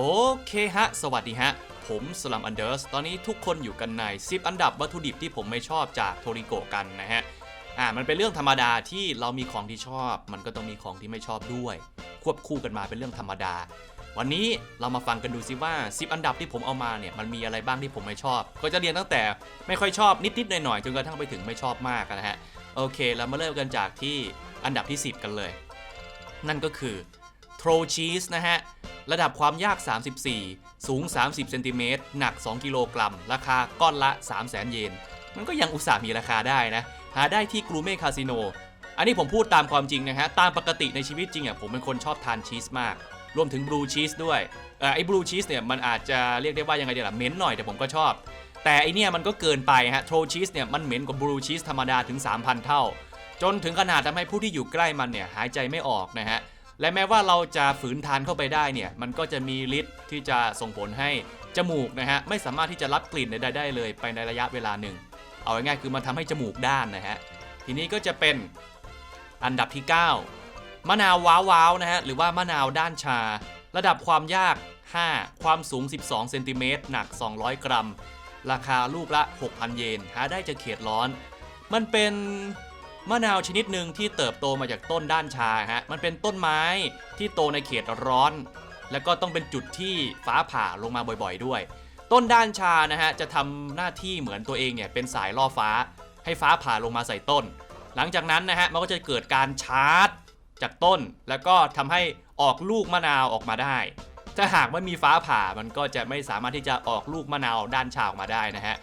โอเคฮะ สวัสดีฮะ ผมสลัมอันเดอร์ส ตอนนี้ทุกคนอยู่กันใน 10 อันดับวัตถุดิบที่ผมไม่ชอบจากโทริโกกันนะฮะ อ่า มันเป็นเรื่องธรรมดาที่เรามีของที่ชอบ มันก็ต้องมีของที่ไม่ชอบด้วย ควบคู่กันมาเป็นเรื่องธรรมดา วันนี้เรามาฟังกันดูซิว่า 10 อันดับที่ผมเอามาเนี่ย มันมีอะไรบ้างที่ผมไม่ชอบ ก็จะเรียนตั้งแต่ไม่ค่อยชอบนิดๆหน่อยๆ จนกระทั่งไปถึงไม่ชอบมากนะฮะ โอเค เรามาเริ่มกันจากที่อันดับที่ 10 กันเลย นั่นก็คือโทรชีสนะฮะ ระดับความยาก 34 สูง 30 เซนติเมตร หนัก 2 กิโลกรัม ราคาก้อนละ 3 0 0 0 0 0เยน มันก็ยังอุตส่าห์มีราคาได้นะ หาได้ที่กรูเม่คาสิโน อันนี้ผมพูดตามความจริงนะฮะ ตามปกติในชีวิตจริงอะผมเป็นคนชอบทานชีสมาก รวมถึงบลูชีสด้วย เออไอ้บลูชีสเนี่ยมันอาจจะเรียกได้ว่ายังไงเดี๋ยวล่ะเหม็นหน่อยแต่ผมก็ชอบ แต่ไอเนี่ยมันก็เกินไปฮะ โทรชีสเนี่ยมันเหม็นกว่าบลูชีสธรรมดาถึง 3,000 เท่า จนถึงขนาดทำให้ผู้ที่อยู่ใกล้มันเนี่ยหายใจไม่ออกนะฮะ และแม้ว่าเราจะฝืนทานเข้าไปได้เนี่ย มันก็จะมีฤทธิ์ที่จะส่งผลให้จมูกนะฮะไม่สามารถที่จะรับกลิ่นใดๆได้เลยไปในระยะเวลาหนึ่ง เอาง่ายๆคือมันทำให้จมูกด้านนะฮะ ทีนี้ก็จะเป็นอันดับที่ 9 มะนาวว้าวว้าวนะฮะหรือว่ามะนาวด้านชา ระดับความยาก 5 ความสูง 12เซนติเมตรหนัก 200 กรัม ราคาลูกละ 6,000 เยน หาได้จากเขตร้อน มันเป็น มะนาวชนิดหนึ่งที่เติบโตมาจากต้นด้านชาฮะ มันเป็นต้นไม้ที่โตในเขตร้อน แล้วก็ต้องเป็นจุดที่ฟ้าผ่าลงมาบ่อยๆด้วย ต้นด้านชานะฮะจะทำหน้าที่เหมือนตัวเองเนี่ยเป็นสายล่อฟ้า ให้ฟ้าผ่าลงมาใส่ต้น หลังจากนั้นนะฮะมันก็จะเกิดการชาร์จจากต้น แล้วก็ทำให้ออกลูกมะนาวออกมาได้ ถ้าหากไม่มีฟ้าผ่ามันก็จะไม่สามารถที่จะออกลูกมะนาวด้านชาออกมาได้นะฮะ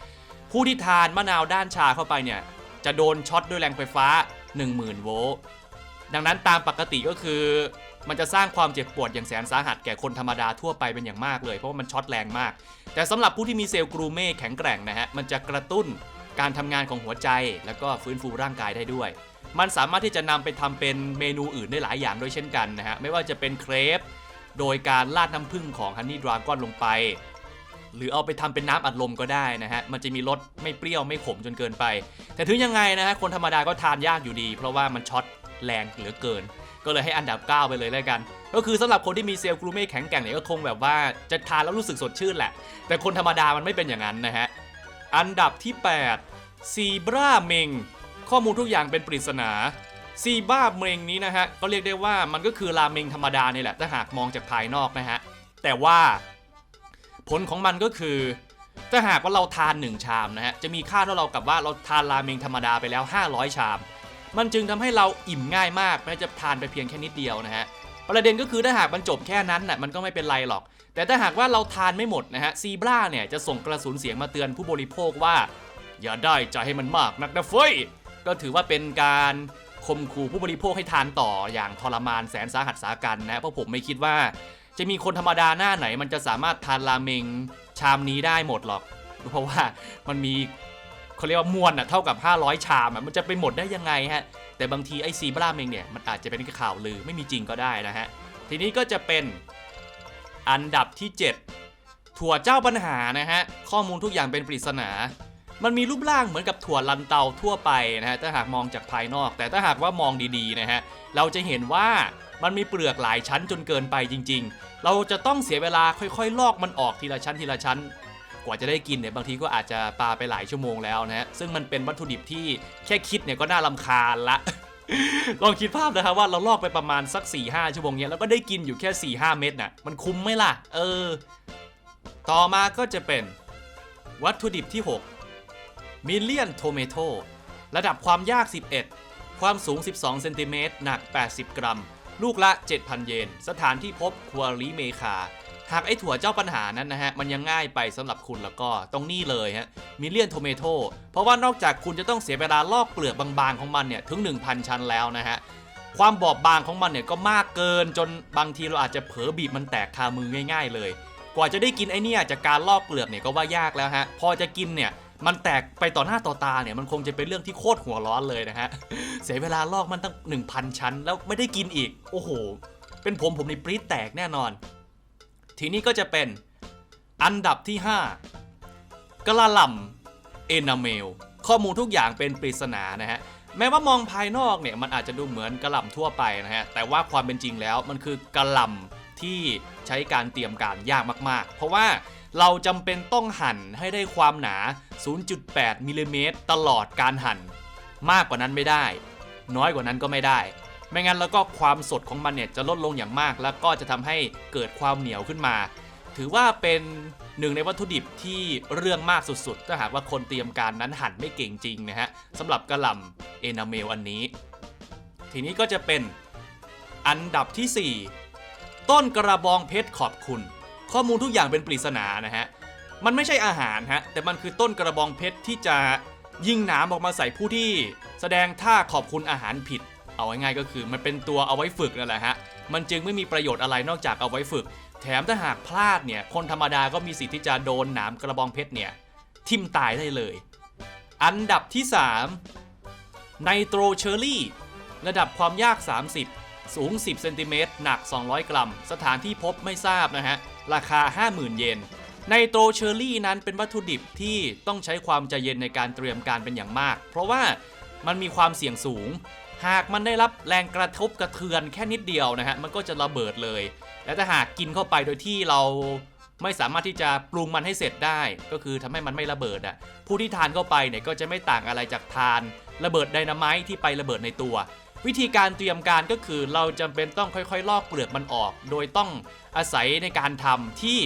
ผู้ที่ทานมะนาวด้านชาเข้าไปเนี่ย จะโดนช็อตด้วยแรงไฟฟ้า 10,000 โวลต์ดังนั้นตามปกติก็คือ มันจะสร้างความเจ็บปวดอย่างแสนสาหัสแก่คนธรรมดาทั่วไปเป็นอย่างมากเลยเพราะว่ามันช็อตแรงมาก แต่สำหรับผู้ที่มีเซลล์กรูเม่แข็งแกร่งนะฮะมันจะกระตุ้นการทำงานของหัวใจ แล้วก็ฟื้นฟูร่างกายได้ด้วย มันสามารถที่จะนำไปทำเป็นเมนูอื่นได้หลายอย่างด้วยเช่นกันนะฮะไม่ว่าจะเป็นเครปโดยการราดน้ำผึ้งของฮันนี่ดราก้อนลงไป หรือเอาไปทำเป็นน้ำอัดลมก็ได้นะฮะ มันจะมีรสไม่เปรี้ยวไม่ขมจนเกินไป แต่ถึงยังไงนะฮะคนธรรมดาก็ทานยากอยู่ดี เพราะว่ามันช็อตแรงเหลือเกิน ก็เลยให้อันดับ 9 ไปเลยแล้วกัน ก็คือสำหรับคนที่มีเซลล์กรูเม่แข็งแกร่งเนี่ยก็คงแบบว่าจะทานแล้วรู้สึกสดชื่นแหละ แต่คนธรรมดามันไม่เป็นอย่างนั้นนะฮะ อันดับที่8ซีบราเมงข้อมูลทุกอย่างเป็นปริศนาซีบ้าเมงนี้นะฮะ ก็เรียกได้ว่ามันก็คือราเมงธรรมดาเนี่แหละถ้าหากมองจากภายนอกนะฮะ แต่ว่า ผลของมันก็คือ ถ้าหากว่าเราทาน 1 ชามนะฮะ จะมีค่าเท่าเรากับว่าเราทานราเมงธรรมดาไปแล้ว 500 ชาม มันจึงทำให้เราอิ่มง่ายมากแม้จะทานไปเพียงแค่นิดเดียวนะฮะ ประเด็นก็คือถ้าหากมันจบแค่นั้นน่ะมันก็ไม่เป็นไรหรอก แต่ถ้าหากว่าเราทานไม่หมดนะฮะซีบราเนี่ยจะส่งกระสุนเสียงมาเตือนผู้บริโภคว่า อย่าได้ใจให้มันมากนักนะเฟ้ยก็ถือว่าเป็นการข่มขู่ผู้บริโภคให้ทานต่ออย่างทรมานแสนสาหัสสากันนะเพราะผมไม่คิดว่า จะมีคนธรรมดาหน้าไหน มันจะสามารถทานราเมงชามนี้ได้หมดหรอก เพราะว่ามันมีเขาเรียกว่ามวลอะเท่ากับ 500 ชามอะมันจะไปหมดได้ยังไงฮะ แต่บางทีไอซีบราเมงเนี่ยมันอาจจะเป็นข่าวลือไม่มีจริงก็ได้นะฮะ ทีนี้ก็จะเป็นอันดับที่ 7 ถั่วเจ้าปัญหานะฮะ ข้อมูลทุกอย่างเป็นปริศนา มันมีรูปร่างเหมือนกับถั่วลันเตาทั่วไปนะฮะถ้าหากมองจากภายนอก แต่ถ้าหากว่ามองดีๆนะฮะเราจะเห็นว่า มันมีเปลือกหลายชั้นจนเกินไปจริง ๆ เราจะต้องเสียเวลาค่อยๆ ลอกมันออกทีละชั้นทีละชั้น กว่าจะได้กินเนี่ยบางทีก็อาจจะปาไปหลายชั่วโมงแล้วนะฮะซึ่งมันเป็นวัตถุดิบที่แค่คิดเนี่ยก็น่าลำคาญละ ลองคิดภาพนะครับว่าเราลอกไปประมาณสัก4-5ชั่วโมงเนี้ยแล้วก็ได้กินอยู่แค่4-5เม็ดน่ะมันคุ้มไหมล่ะ เออ ต่อมาก็จะเป็นวัตถุดิบที่6มิเลียนโทเมโตระดับความยาก 11 ความสูง 12 เซนติเมตร หนัก 80 กรัม ลูกละ 7,000 เยน สถานที่พบคัวริเมคา หากไอ้ถั่วเจ้าปัญหานั้นนะฮะ มันยังง่ายไปสำหรับคุณแล้วก็ตรงนี้เลยฮะมิเลียนโทเมโตเพราะว่านอกจากคุณจะต้องเสียเวลาลอกเปลือกบางๆของมันเนี่ยถึง 1,000 ชั้นแล้วนะฮะความบอบบางของมันเนี่ยก็มากเกินจนบางทีเราอาจจะเผลอบีบมันแตกคามือง่าย ๆ เลย กว่าจะได้กินไอเนี่ยจากการลอกเปลือกเนี่ยก็ว่ายากแล้วฮะพอจะกินเนี่ย มันแตกไปต่อหน้าต่อตาเนี่ยมันคงจะเป็นเรื่องที่โคตรหัวร้อนเลยนะฮะ เสียเวลาลอกมันตั้ง 1,000 ชั้น แล้วไม่ได้กินอีก โอ้โห เป็นผมผมในปรี๊ดแตกแน่นอน ทีนี้ก็จะเป็นอันดับที่ 5กระหล่ำเอนาเมล ข้อมูลทุกอย่างเป็นปริศนานะฮะแม้ว่ามองภายนอกเนี่ยมันอาจจะดูเหมือนกระหล่ำทั่วไปนะฮะแต่ว่าความเป็นจริงแล้วมันคือกระหล่ที่ใช้การเตรียมการยากมาก ๆ เพราะว่า เราจำเป็นต้องหั่นให้ได้ความหนา 0.8มิลลิเมตรตลอดการหั่น มากกว่านั้นไม่ได้ น้อยกว่านั้นก็ไม่ได้ ไม่งั้นแล้วก็ความสดของมันเนี่ยจะลดลงอย่างมาก แล้วก็จะทำให้เกิดความเหนียวขึ้นมา ถือว่าเป็นหนึ่งในวัตถุดิบที่เรื่องมากสุดๆ ถ้าหากว่าคนเตรียมการนั้นหั่นไม่เก่งจริงนะฮะสำหรับกระหล่ำเอนาเมลอันนี้ ทีนี้ก็จะเป็นอันดับทีสี่4 ต้นกระบองเพชรขอบคุณ ข้อมูลทุกอย่างเป็นปริศนานะฮะ มันไม่ใช่อาหารฮะ แต่มันคือต้นกระบองเพชรที่จะยิงหนามออกมาใส่ผู้ที่ แสดงท่าขอบคุณอาหารผิด เอาง่ายๆก็คือมันเป็นตัวเอาไว้ฝึกนั่นแหละฮะ มันจึงไม่มีประโยชน์อะไรนอกจากเอาไว้ฝึก แถมถ้าหากพลาดเนี่ย คนธรรมดาก็มีสิทธิ์ที่จะโดนหนามกระบองเพชรเนี่ยทิ่มตายได้เลย อันดับที่3ไนโตรเชอรี่ระดับความยาก 30 สูง 10 เซนติเมตร หนัก 200 กรัม สถานที่พบไม่ทราบนะฮะ ราคา 50,000 เยนไนโตรเชอรี่นั้นเป็นวัตถุดิบที่ต้องใช้ความใจเย็นในการเตรียมการเป็นอย่างมาก เพราะว่ามันมีความเสี่ยงสูง หากมันได้รับแรงกระทบกระเทือนแค่นิดเดียวนะฮะมันก็จะระเบิดเลย และถ้าหากกินเข้าไปโดยที่เราไม่สามารถที่จะปรุงมันให้เสร็จได้ ก็คือทำให้มันไม่ระเบิดอะผู้ที่ทานเข้าไปเนี่ยก็จะไม่ต่างอะไรจากทาน ระเบิดไดนาไมต์ที่ไประเบิดในตัว วิธีการเตรียมการก็คือเราจำเป็นต้องค่อยๆ ลอกเปลือกมันออก โดยต้องอาศัยในการทำที่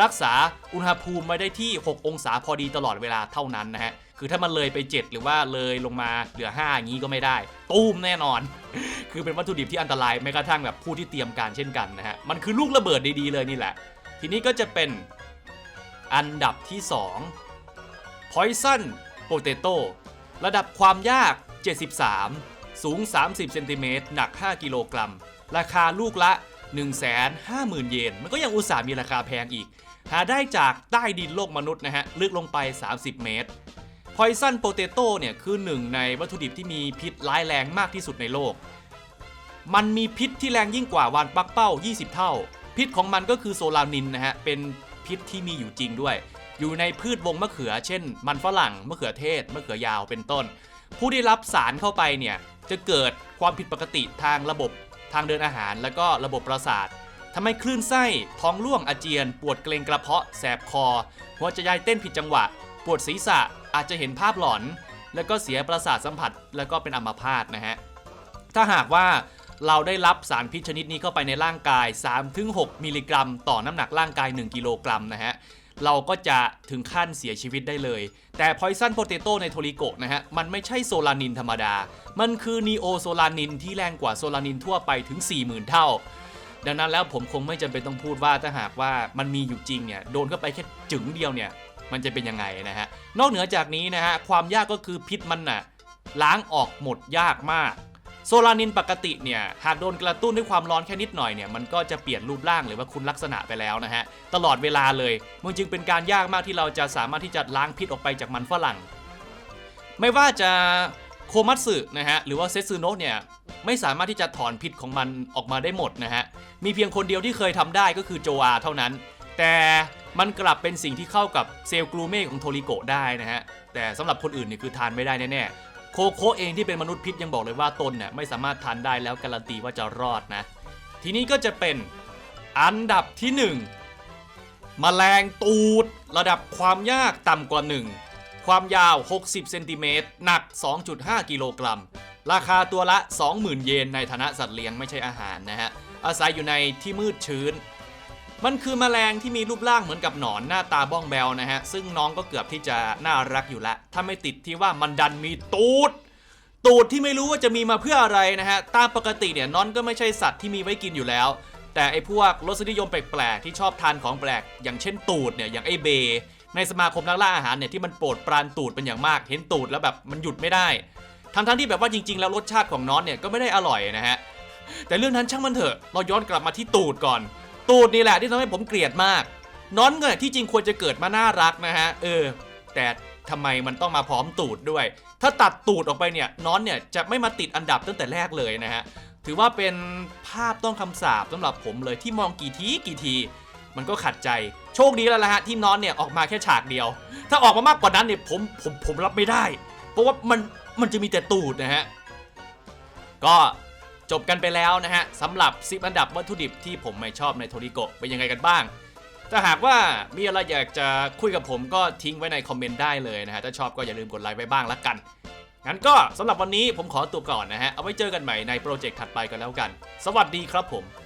รักษาอุณหภูมิไว้ได้ที่ 6 องศาพอดีตลอดเวลาเท่านั้นนะฮะคือถ้ามันเลยไป 7 หรือว่าเลยลงมาเหลือ 5 อย่างนี้ก็ไม่ได้ ตูมแน่นอน คือเป็นวัตถุดิบที่อันตรายแม้กระทั่งแบบผู้ที่เตรียมการเช่นกันนะฮะมันคือลูกระเบิดดีๆเลยนี่แหละ ทีนี้ก็จะเป็นอันดับที่ 2 Poison Potato ระดับความยาก 73 สูง 30 เซนติเมตร หนัก 5 กิโลกรัม ราคาลูกละ 150,000 เยน มันก็ยังอุตส่าห์มีราคาแพงอีก หาได้จากใต้ดินโลกมนุษย์นะฮะ ลึกลงไป 30 เมตร Poison Potato เนี่ย คือหนึ่งในวัตถุดิบที่มีพิษร้ายแรงมากที่สุดในโลก มันมีพิษที่แรงยิ่งกว่าวานปักเป้า 20 เท่า พิษของมันก็คือโซลานินนะฮะ เป็นพิษที่มีอยู่จริงด้วย อยู่ในพืชวงมะเขือ เช่น มันฝรั่ง มะเขือเทศ มะเขือยาว เป็นต้น ผู้ที่รับสารเข้าไปเนี่ยจะเกิดความผิดปกติทางระบบทางเดินอาหาร แล้วก็ระบบประสาททำให้คลื่นไส้ท้องร่วงอาเจียน ปวดเกรงกระเพาะแสบคอ หัวใจยายเต้นผิดจังหวะ ปวดศีรษะอาจจะเห็นภาพหลอน แล้วก็เสียประสาทสัมผัส แล้วก็เป็นอัมพาตนะฮะถ้าหากว่าเราได้รับสารพิษชนิดนี้เข้าไปในร่างกาย 3-6 มิลลิกรัม ต่อน้ำหนักร่างกาย 1 กิโลกรัมนะฮะ เราก็จะถึงขั้นเสียชีวิตได้เลย แต่ Poison Potato ในโทริโกะนะฮะ มันไม่ใช่โซลานินธรรมดา มันคือนีโอโซลานินที่แรงกว่าโซลานินทั่วไปถึง 40,000 เท่า ดังนั้นแล้วผมคงไม่จำเป็นต้องพูดว่าถ้าหากว่ามันมีอยู่จริงเนี่ยโดนเข้าไปแค่จึงเดียวเนี่ยมันจะเป็นยังไงนะฮะ นอกเหนือจากนี้นะฮะความยากก็คือพิษมันน่ะล้างออกหมดยากมาก โซลานินปกติเนี่ยหากโดนกระตุ้นด้วยความร้อนแค่นิดหน่อยเนี่ยมันก็จะเปลี่ยนรูปร่างหรือว่าคุณลักษณะไปแล้วนะฮะตลอดเวลาเลยมันจึงเป็นการยากมากที่เราจะสามารถที่จะล้างพิษออกไปจากมันฝรั่ง ไม่ว่าจะโคมัตสึนะฮะหรือว่าเซซึโนะเนี่ยไม่สามารถที่จะถอนพิษของมันออกมาได้หมดนะฮะมีเพียงคนเดียวที่เคยทำได้ก็คือโจอาเท่านั้น แต่มันกลับเป็นสิ่งที่เข้ากับเซลล์กลูเม่ของโทริโกได้นะฮะแต่สำหรับคนอื่นเนี่ยคือทานไม่ได้แน่ๆ โคโค่เองที่เป็นมนุษย์พิษยังบอกเลยว่าตนเนี่ยไม่สามารถทานได้แล้วการันตีว่าจะรอดนะ ทีนี้ก็จะเป็นอันดับที่ 1 แมลงตูด ระดับความยากต่ำกว่า 1 ความยาว 60 เซนติเมตร หนัก 2.5 กิโลกรัม ราคาตัวละ 20,000 เยนในฐานะสัตว์เลี้ยงไม่ใช่อาหารนะฮะ อาศัยอยู่ในที่มืดชื้น มันคือแมลงที่มีรูปร่างเหมือนกับหนอนหน้าตาบ้องแบวนะฮะ ซึ่งน้องก็เกือบที่จะน่ารักอยู่ล้วถ้าไม่ติดที่ว่ามันดันมีตูด ตูดที่ไม่รู้ว่าจะมีมาเพื่ออะไรนะฮะ ตามปกติเนี่ยน้อนก็ไม่ใช่สัตว์ที่มีไว้กินอยู่แล้ว แต่ไอ้พวกรสนิยมแปลกๆที่ชอบทานของแปลก อย่างเช่นตูดเนี่ยอย่างไอ้เบยในสมาคมนักล่าอาหารเนี่ยที่มันโปรดปรานตูดเป็นอย่างมาก เห็นตูดแล้วแบบมันหยุดไม่ได้ ทั้งๆที่แบบว่าจริง ๆ แล้วรสชาติของน้อนเนี่ยก็ไม่ได้อร่อยนะฮะ แต่เรื่องนั้นช่างมันเถอะ เราย้อนกลับมาที่ตูดก่อน ตูดนี่แหละที่ทำให้ผมเกลียดมาก น้อนเนี่ยที่จริงควรจะเกิดมาน่ารักนะฮะ เออ แต่ทำไมมันต้องมาพร้อมตูดด้วย ถ้าตัดตูดออกไปเนี่ยน้อนเนี่ยจะไม่มาติดอันดับตั้งแต่แรกเลยนะฮะ ถือว่าเป็นภาพต้องคำสาปสำหรับผมเลยที่มองกี่ทีกี่ที มันก็ขัดใจโชคดีแล้วละฮะที่น้อนเนี่ยออกมาแค่ฉากเดียว ถ้าออกมามากกว่านั้นเนี่ยผมผมผมรับไม่ได้ เพราะว่ามันมันจะมีแต่ตูดนะฮะ ก็ จบกันไปแล้วนะฮะสำหรับ10อันดับวัตถุดิบที่ผมไม่ชอบในโทริโกะเป็นยังไงกันบ้าง ถ้าหากว่ามีอะไรอยากจะคุยกับผมก็ทิ้งไว้ในคอมเมนต์ได้เลยนะฮะ ถ้าชอบก็อย่าลืมกดไลค์ไว้บ้างละกัน งั้นก็สำหรับวันนี้ผมขอตัวก่อนนะฮะ เอาไว้เจอกันใหม่ในโปรเจกต์ถัดไปกันแล้วกัน สวัสดีครับผม